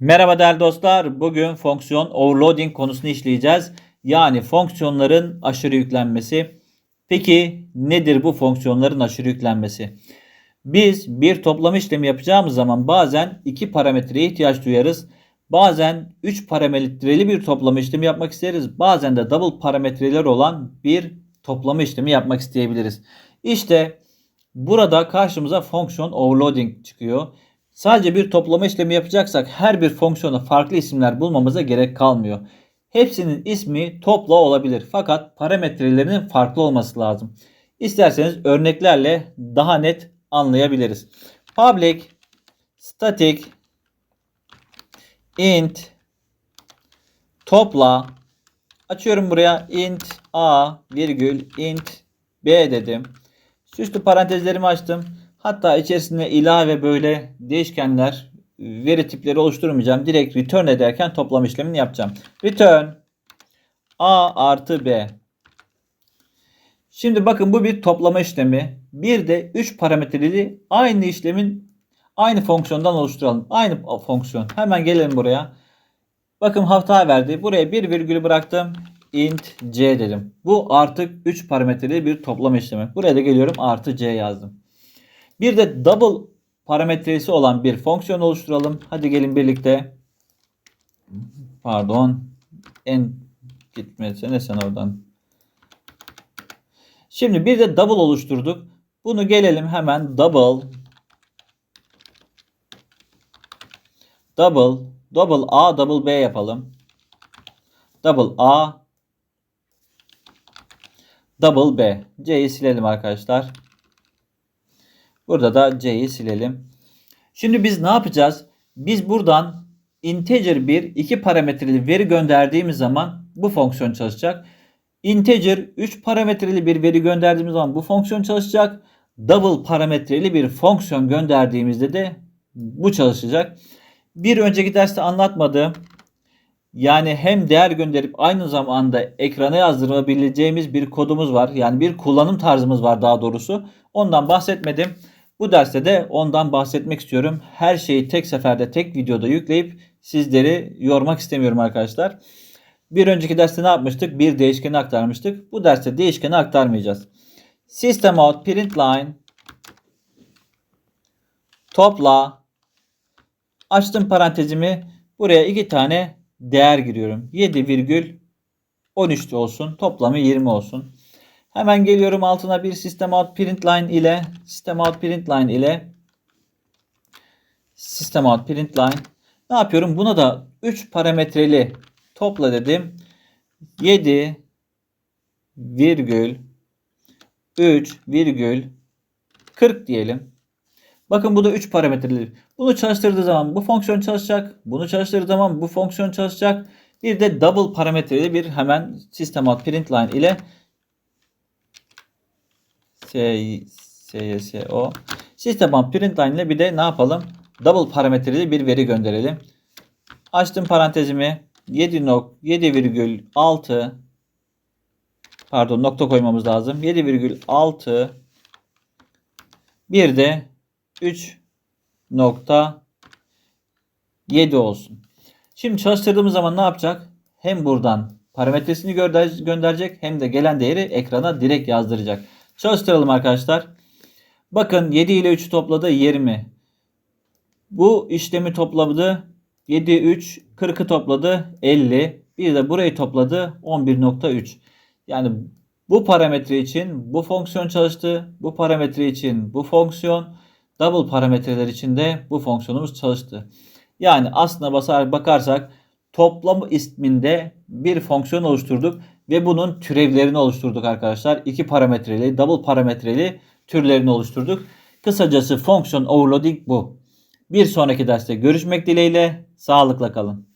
Merhaba değerli dostlar. Bugün fonksiyon overloading konusunu işleyeceğiz. Yani fonksiyonların aşırı yüklenmesi. Peki nedir bu fonksiyonların aşırı yüklenmesi? Biz bir toplama işlemi yapacağımız zaman bazen iki parametreye ihtiyaç duyarız. Bazen 3 parametreli bir toplama işlemi yapmak isteriz. Bazen de double parametreler olan bir toplama işlemi yapmak isteyebiliriz. İşte burada karşımıza fonksiyon overloading çıkıyor. Sadece bir toplama işlemi yapacaksak her bir fonksiyona farklı isimler bulmamıza gerek kalmıyor. Hepsinin ismi topla olabilir fakat parametrelerinin farklı olması lazım. İsterseniz örneklerle daha net anlayabiliriz. Public static int topla açıyorum buraya int a virgül int b dedim. Süslü parantezlerimi açtım. Hatta içerisinde ilave böyle değişkenler, veri tipleri oluşturmayacağım. Direkt return ederken toplam işlemini yapacağım. Return a artı b. Şimdi bakın bu bir toplama işlemi. Bir de 3 parametreli aynı işlemin aynı fonksiyondan oluşturalım. Aynı fonksiyon. Hemen gelelim buraya. Bakın hata verdi. Buraya bir virgül bıraktım. int c dedim. Bu artık 3 parametreli bir toplama işlemi. Buraya da geliyorum artı c yazdım. Bir de double parametresi olan bir fonksiyon oluşturalım. Hadi gelin birlikte. Pardon. En gitmesene sen oradan. Şimdi bir de double oluşturduk. Bunu gelelim hemen double double double A double B yapalım. Double A double B. C'yi silelim arkadaşlar. Burada da C'yi silelim. Şimdi biz ne yapacağız? Biz buradan integer bir iki parametreli veri gönderdiğimiz zaman bu fonksiyon çalışacak. Integer 3 parametreli bir veri gönderdiğimiz zaman bu fonksiyon çalışacak. Double parametreli bir fonksiyon gönderdiğimizde de bu çalışacak. Bir önceki derste anlatmadığım yani hem değer gönderip aynı zamanda ekrana yazdırabileceğimiz bir kodumuz var. Yani bir kullanım tarzımız var daha doğrusu. Ondan bahsetmedim. Bu derste de ondan bahsetmek istiyorum. Her şeyi tek seferde tek videoda yükleyip sizleri yormak istemiyorum arkadaşlar. Bir önceki derste ne yapmıştık? Bir değişkeni aktarmıştık. Bu derste değişkeni aktarmayacağız. System out println topla açtım parantezimi. Buraya iki tane değer giriyorum. 7,13 olsun. Toplamı 20 olsun. Hemen geliyorum altına bir system out println ile system out println ile system out println ne yapıyorum? Buna da 3 parametreli topla dedim. 7 virgül 3 virgül 40 diyelim. Bakın bu da 3 parametreli. Bunu çalıştırdığı zaman bu fonksiyon çalışacak. Bunu çalıştırdığı zaman bu fonksiyon çalışacak. Bir de double parametreli bir hemen system out println ile SYSO system out println ile bir de ne yapalım? Double parametreli bir veri gönderelim. Açtım parantezimi. 7.7,6 pardon nokta koymamız lazım. 7,6 bir de 3.7 olsun. Şimdi çalıştırdığımız zaman ne yapacak? Hem buradan parametresini gönderecek hem de gelen değeri ekrana direkt yazdıracak. Çalıştıralım arkadaşlar. Bakın 7 ile 3'ü topladı 20. Bu işlemi topladı. 7 3 40'ı topladı 50. Bir de burayı topladı 11.3. Yani bu parametre için bu fonksiyon çalıştı. Bu parametre için bu fonksiyon. Double parametreler için de bu fonksiyonumuz çalıştı. Yani aslına basar bakarsak toplam isminde bir fonksiyon oluşturduk ve bunun türevlerini oluşturduk arkadaşlar. İki parametreli, double parametreli türlerini oluşturduk. Kısacası fonksiyon overloading bu. Bir sonraki derste görüşmek dileğiyle sağlıkla kalın.